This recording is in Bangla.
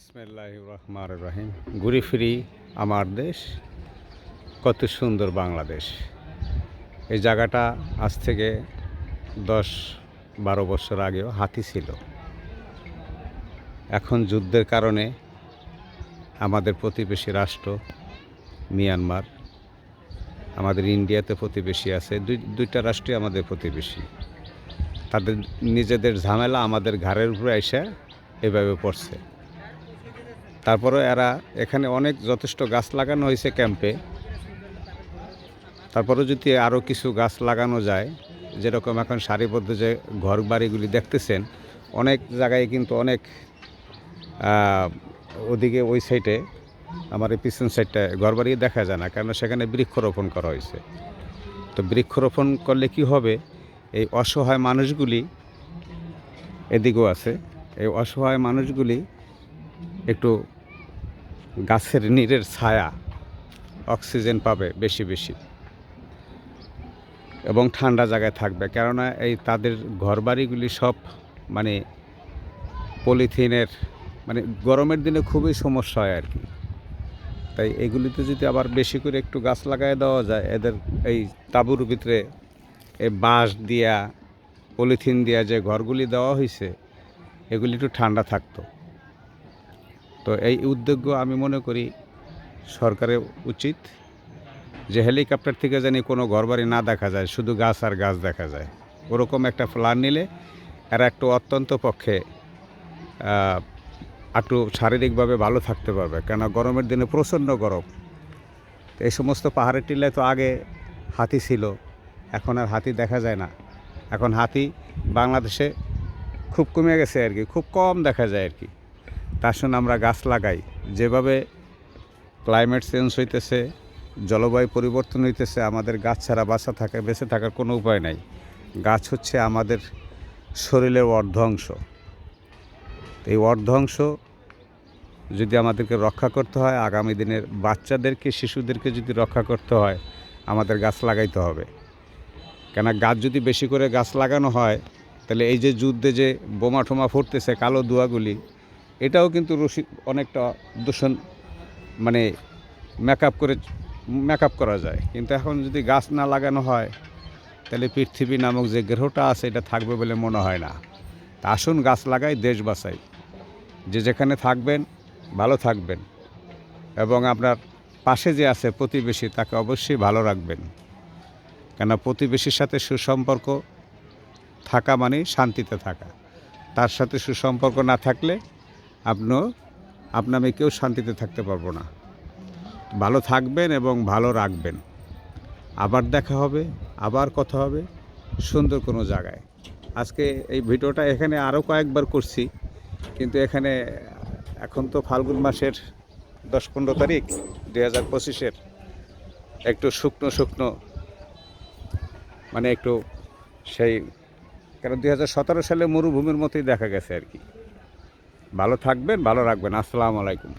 বিসমিল্লাহ রহমান রহিম ঘুরে ফিরি আমার দেশ, কত সুন্দর বাংলাদেশ। এই জায়গাটা আজ থেকে দশ বারো বছর আগেও হাতি ছিল। এখন যুদ্ধের কারণে আমাদের প্রতিবেশী রাষ্ট্র মিয়ানমার, আমাদের ইন্ডিয়াতে প্রতিবেশী আছে, দুই, দুইটা রাষ্ট্রই আমাদের প্রতিবেশী। তাদের নিজেদের ঝামেলা আমাদের ঘাড়ের উপরে এসে এভাবে পড়ছে। তারপরে এরা এখানে অনেক যথেষ্ট গাছ লাগানো হয়েছে ক্যাম্পে। তারপরে যদি আরও কিছু গাছ লাগানো যায়, যেরকম এখন সারিবদ্ধ যে ঘর বাড়িগুলি দেখতেছেন, অনেক জায়গায় কিন্তু অনেক ওদিকে ওই সাইডে, আমার এই পিছন সাইডটা ঘর বাড়ি দেখা যায় না কারণ সেখানে বৃক্ষরোপণ করা হয়েছে। তো বৃক্ষরোপণ করলে কি হবে? এই অসহায় মানুষগুলি এদিকেও আছে। এই অসহায় মানুষগুলি একটু গাছের নীড়ের ছায়া অক্সিজেন পাবে বেশি বেশি এবং ঠান্ডা জায়গায় থাকবে। কেননা এই তাদের ঘরবাড়িগুলি সব মানে পলিথিনের মানে গরমের দিনে খুবই সমস্যা হয় আর কি। তাই এগুলিতে যদি আবার বেশি করে একটু গাছ লাগাই দেওয়া যায়, এদের এই তাঁবুর ভিতরে এই বাঁশ দিয়া, পলিথিন দিয়া যে ঘরগুলি দেওয়া হয়েছে এগুলি একটু ঠান্ডা থাকতো। তো এই উদ্যোগ আমি মনে করি সরকারের উচিত যে হেলিকপ্টার থেকে জানি কোনো ঘরবাড়ি না দেখা যায়, শুধু গাছ আর গাছ দেখা যায়। ওরকম একটা প্ল্যান নিলে এরা একটু অত্যন্ত পক্ষে একটু শারীরিকভাবে ভালো থাকতে পারবে। কেন গরমের দিনে প্রচণ্ড গরম। এই সমস্ত পাহাড়ের টিলায় তো আগে হাতি ছিল, এখন আর হাতি দেখা যায় না। এখন হাতি বাংলাদেশে খুব কমে গেছে আর কি, খুব কম দেখা যায় আর কি। তার সঙ্গে আমরা গাছ লাগাই। যেভাবে ক্লাইমেট চেঞ্জ হইতেছে, জলবায়ু পরিবর্তন হইতেছে, আমাদের গাছ ছাড়া বাঁচা থাকে, বেঁচে থাকার কোনো উপায় নাই। গাছ হচ্ছে আমাদের শরীরের অর্ধ অংশ এই অর্ধ অংশ যদি আমাদেরকে রক্ষা করতে হয়, আগামী দিনের বাচ্চাদেরকে, শিশুদেরকে যদি রক্ষা করতে হয়, আমাদের গাছ লাগাইতে হবে। কেন গাছ যদি বেশি করে গাছ লাগানো হয়, তাহলে এই যে যুদ্ধে যে বোমা ঠোমা ফুটতেছে, কালো দুয়াগুলি এটাও কিন্তু রশি অনেকটা দূষণ মানে মেকআপ করে মেকআপ করা যায়। কিন্তু এখন যদি গাছ না লাগানো হয়, তাহলে পৃথিবী নামক যে গ্রহটা আছে, এটা থাকবে বলে মনে হয় না। তা আসুন গাছ লাগাই, দেশ বাঁচাই। যে যেখানে থাকবেন, ভালো থাকবেন। এবং আপনার পাশে যে আছে প্রতিবেশী, তাকে অবশ্যই ভালো রাখবেন। কেন প্রতিবেশীর সাথে সুসম্পর্ক থাকা মানে শান্তিতে থাকা। তার সাথে সুসম্পর্ক না থাকলে আপনিও আপনি আমি কেউ শান্তিতে থাকতে পারব না। ভালো থাকবেন এবং ভালো রাখবেন। আবার দেখা হবে, আবার কথা হবে সুন্দর কোনো জায়গায়। আজকে এই ভিডিওটা এখানে আরও কয়েকবার করছি, কিন্তু এখানে এখন তো ফাল্গুন মাসের দশ পনেরো তারিখ, দুই হাজার পঁচিশের একটু শুকনো শুকনো মানে একটু সেই কারণ দুই হাজার সতেরো সালে মরুভূমির মতোই দেখা গেছে আর কি। ভালো থাকবেন ভালো রাখবেন। আসসালামু আলাইকুম।